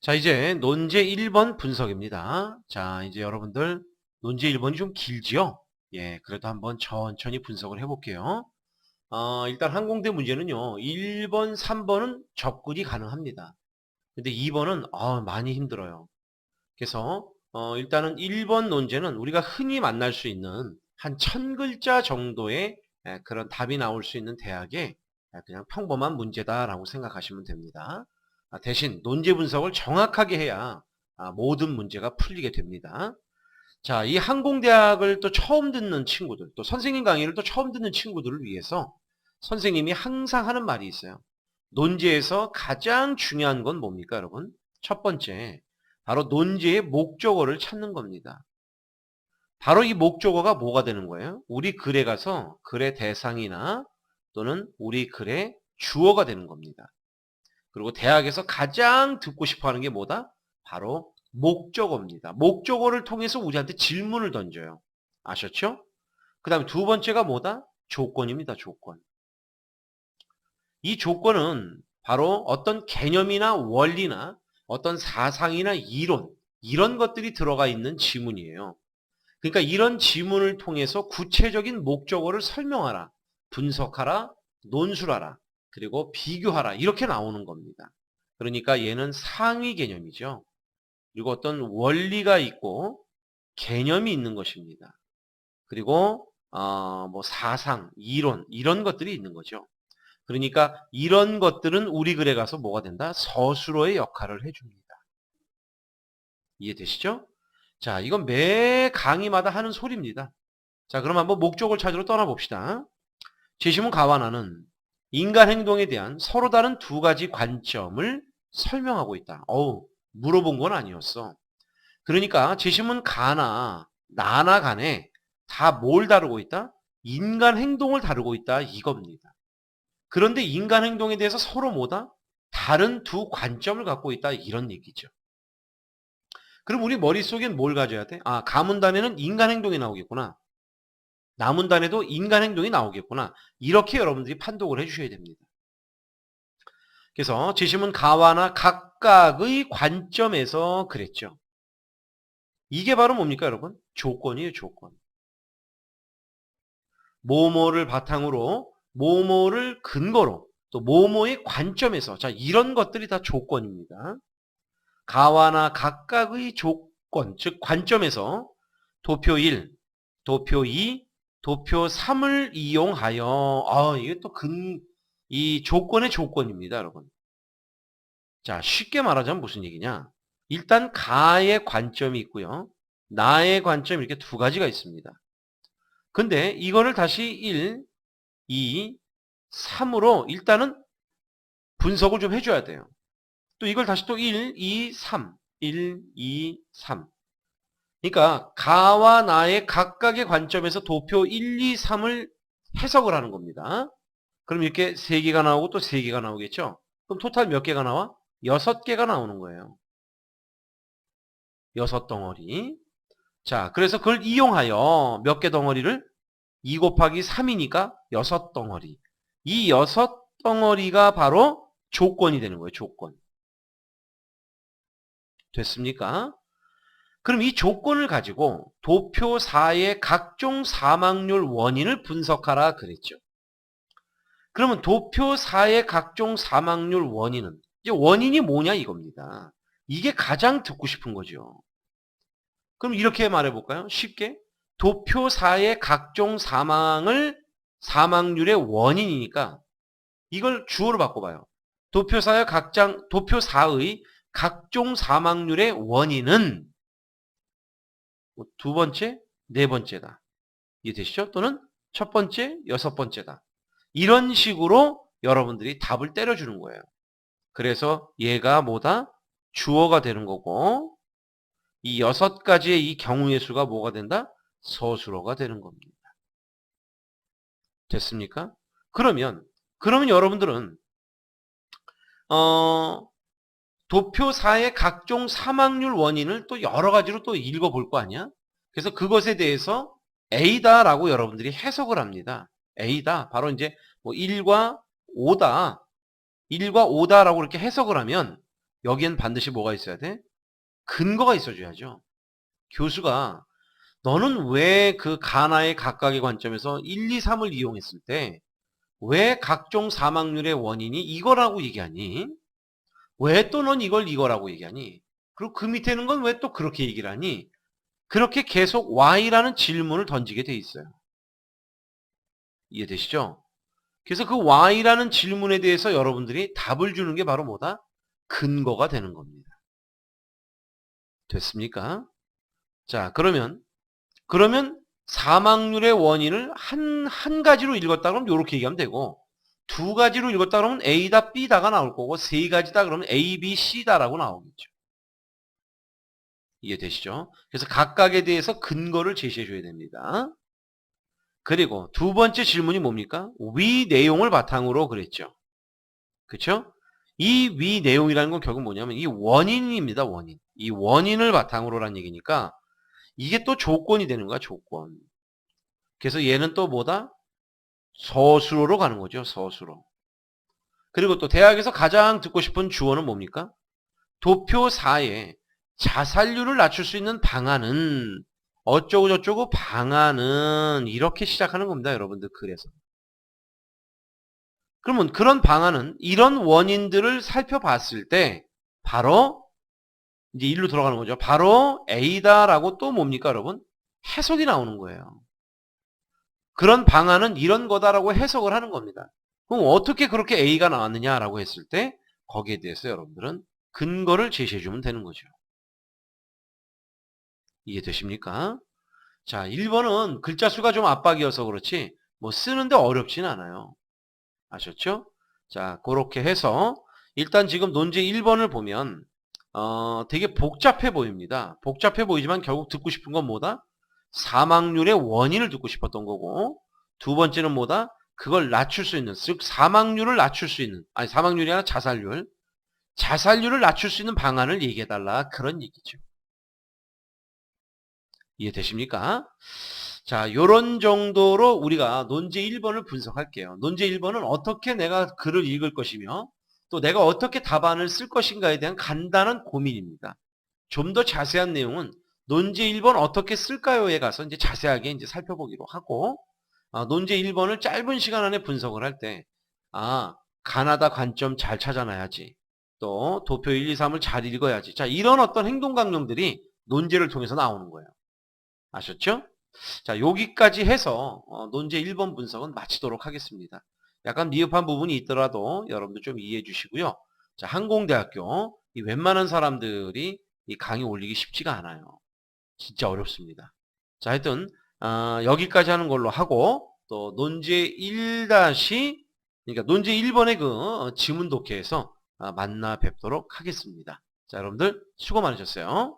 자, 이제 논제 1번 분석입니다. 자, 이제 여러분들 논제 1번이 좀 길지요? 예, 그래도 한번 천천히 분석을 해볼게요. 어, 일단 항공대 문제는요. 1번, 3번은 접근이 가능합니다. 근데 2번은 어, 많이 힘들어요. 그래서 어, 일단은 1번 논제는 우리가 흔히 만날 수 있는 한 1000글자 정도의 예, 그런 답이 나올 수 있는 대학의 예, 그냥 평범한 문제다라고 생각하시면 됩니다. 아, 대신 논제 분석을 정확하게 해야 아, 모든 문제가 풀리게 됩니다. 자, 이 항공대학을 또 처음 듣는 친구들, 또 선생님 강의를 또 처음 듣는 친구들을 위해서 선생님이 항상 하는 말이 있어요. 논제에서 가장 중요한 건 뭡니까, 여러분? 첫 번째, 바로 논제의 목적어를 찾는 겁니다. 바로 이 목적어가 뭐가 되는 거예요? 우리 글에 가서 글의 대상이나 또는 우리 글의 주어가 되는 겁니다. 그리고 대학에서 가장 듣고 싶어 하는 게 뭐다? 바로 목적어입니다. 목적어를 통해서 우리한테 질문을 던져요. 아셨죠? 그 다음에 두 번째가 뭐다? 조건입니다. 조건. 이 조건은 바로 어떤 개념이나 원리나 어떤 사상이나 이론, 이런 것들이 들어가 있는 지문이에요. 그러니까 이런 지문을 통해서 구체적인 목적어를 설명하라, 분석하라, 논술하라, 그리고 비교하라 이렇게 나오는 겁니다. 그러니까 얘는 상위 개념이죠. 그리고 어떤 원리가 있고 개념이 있는 것입니다. 그리고 어, 뭐 사상, 이론 이런 것들이 있는 거죠. 그러니까 이런 것들은 우리 글에 가서 뭐가 된다? 서술어의 역할을 해줍니다. 이해되시죠? 자, 이건 매 강의마다 하는 소리입니다. 자, 그럼 한번 목적을 찾으러 떠나봅시다. 제시문 가와 나는 인간 행동에 대한 서로 다른 두 가지 관점을 설명하고 있다. 어우, 물어본 건 아니었어. 그러니까 제시문 가나 나나 간에 다 뭘 다루고 있다? 인간 행동을 다루고 있다 이겁니다. 그런데 인간 행동에 대해서 서로 뭐다? 다른 두 관점을 갖고 있다 이런 얘기죠. 그럼 우리 머릿속엔 뭘 가져야 돼? 아, 가문단에는 인간 행동이 나오겠구나. 나문단에도 인간 행동이 나오겠구나. 이렇게 여러분들이 판독을 해주셔야 됩니다. 그래서 지심은 가와나 각각의 관점에서 그랬죠. 이게 바로 뭡니까 여러분? 조건이에요 조건. 모모를 바탕으로 모모를 근거로 또 모모의 관점에서 자 이런 것들이 다 조건입니다. 가와나 각각의 조건 즉 관점에서 도표 1, 도표 2, 도표 3을 이용하여 아 이게 또 근 이 조건의 조건입니다, 여러분. 자, 쉽게 말하자면 무슨 얘기냐? 일단 가의 관점이 있고요. 나의 관점 이렇게 두 가지가 있습니다. 근데 이거를 다시 1, 2, 3으로 일단은 분석을 좀 해줘야 돼요. 또 이걸 다시 또 1, 2, 3, 1, 2, 3. 그러니까 가와 나의 각각의 관점에서 도표 1, 2, 3을 해석을 하는 겁니다. 그럼 이렇게 3개가 나오고 또 3개가 나오겠죠? 그럼 토탈 몇 개가 나와? 6개가 나오는 거예요. 6 덩어리. 자, 그래서 그걸 이용하여 몇 개 덩어리를? 2 곱하기 3이니까 6 덩어리. 이 6 덩어리가 바로 조건이 되는 거예요. 조건. 됐습니까? 그럼 이 조건을 가지고 도표 4의 각종 사망률 원인을 분석하라 그랬죠. 그러면 도표 4의 각종 사망률 원인은 이제 원인이 뭐냐 이겁니다. 이게 가장 듣고 싶은 거죠. 그럼 이렇게 말해 볼까요? 쉽게 도표 4의 각종 사망을 사망률의 원인이니까 이걸 주어로 바꿔봐요. 도표 4의 각장 도표 4의 각종 사망률의 원인은 뭐 두 번째, 네 번째다. 이해되시죠? 또는 첫 번째, 여섯 번째다. 이런 식으로 여러분들이 답을 때려주는 거예요. 그래서 얘가 뭐다? 주어가 되는 거고 이 여섯 가지의 이 경우의 수가 뭐가 된다? 서술어가 되는 겁니다. 됐습니까? 그러면 그러면 여러분들은 어 도표사의 각종 사망률 원인을 또 여러 가지로 또 읽어볼 거 아니야? 그래서 그것에 대해서 A다라고 여러분들이 해석을 합니다. A다. 바로 이제 뭐 1과 5다. 1과 5다라고 이렇게 해석을 하면 여기엔 반드시 뭐가 있어야 돼? 근거가 있어줘야죠. 교수가 너는 왜 그 가나의 각각의 관점에서 1, 2, 3을 이용했을 때 왜 각종 사망률의 원인이 이거라고 얘기하니? 왜 또 넌 이걸 이거라고 얘기하니? 그리고 그 밑에 있는 건 왜 또 그렇게 얘기를 하니? 그렇게 계속 Y라는 질문을 던지게 돼 있어요. 이해되시죠? 그래서 그 Y라는 질문에 대해서 여러분들이 답을 주는 게 바로 뭐다? 근거가 되는 겁니다. 됐습니까? 자, 그러면, 그러면 사망률의 원인을 한, 한 가지로 읽었다 그러면 이렇게 얘기하면 되고, 두 가지로 읽었다 그러면 A다, B다가 나올 거고, 세 가지다 그러면 A, B, C다라고 나오겠죠. 이해되시죠? 그래서 각각에 대해서 근거를 제시해 줘야 됩니다. 그리고 두 번째 질문이 뭡니까? 위 내용을 바탕으로 그랬죠. 그쵸? 이 위 내용이라는 건 결국 뭐냐면 이 원인입니다. 원인. 이 원인을 바탕으로란 얘기니까 이게 또 조건이 되는 거야. 조건. 그래서 얘는 또 뭐다? 서술어로 가는 거죠. 서술어. 그리고 또 대학에서 가장 듣고 싶은 주어는 뭡니까? 도표 4에 자살률을 낮출 수 있는 방안은 어쩌고 저쩌고 방안은 이렇게 시작하는 겁니다. 여러분들 그래서. 그러면 그런 방안은 이런 원인들을 살펴봤을 때 바로 이제 일로 들어가는 거죠. 바로 A다라고 또 뭡니까 여러분? 해석이 나오는 거예요. 그런 방안은 이런 거다라고 해석을 하는 겁니다. 그럼 어떻게 그렇게 A가 나왔느냐라고 했을 때 거기에 대해서 여러분들은 근거를 제시해 주면 되는 거죠. 이해되십니까? 자, 1번은 글자 수가 좀 압박이어서 그렇지 뭐 쓰는데 어렵진 않아요. 아셨죠? 자, 그렇게 해서 일단 지금 논제 1번을 보면 어, 되게 복잡해 보입니다. 복잡해 보이지만 결국 듣고 싶은 건 뭐다? 사망률의 원인을 듣고 싶었던 거고 두 번째는 뭐다? 그걸 낮출 수 있는 즉 사망률을 낮출 수 있는 아니 사망률이 아니라 자살률 자살률을 낮출 수 있는 방안을 얘기해달라 그런 얘기죠. 이해되십니까? 자, 요런 정도로 우리가 논제 1번을 분석할게요. 논제 1번은 어떻게 내가 글을 읽을 것이며 또 내가 어떻게 답안을 쓸 것인가에 대한 간단한 고민입니다. 좀 더 자세한 내용은 논제 1번 어떻게 쓸까요에 가서 이제 자세하게 이제 살펴보기로 하고 아, 논제 1번을 짧은 시간 안에 분석을 할 때 아, 가나다 관점 잘 찾아놔야지. 또 도표 1, 2, 3을 잘 읽어야지. 자, 이런 어떤 행동 강령들이 논제를 통해서 나오는 거예요. 아셨죠? 자, 여기까지 해서 어, 논제 1번 분석은 마치도록 하겠습니다. 약간 미흡한 부분이 있더라도 여러분들 좀 이해해 주시고요. 자, 항공대학교 이 웬만한 사람들이 이 강의 올리기 쉽지가 않아요. 진짜 어렵습니다. 자, 하여튼 어, 여기까지 하는 걸로 하고 또 논제 1 그러니까 논제 1번의 그 지문 독해에서 아, 만나 뵙도록 하겠습니다. 자, 여러분들 수고 많으셨어요.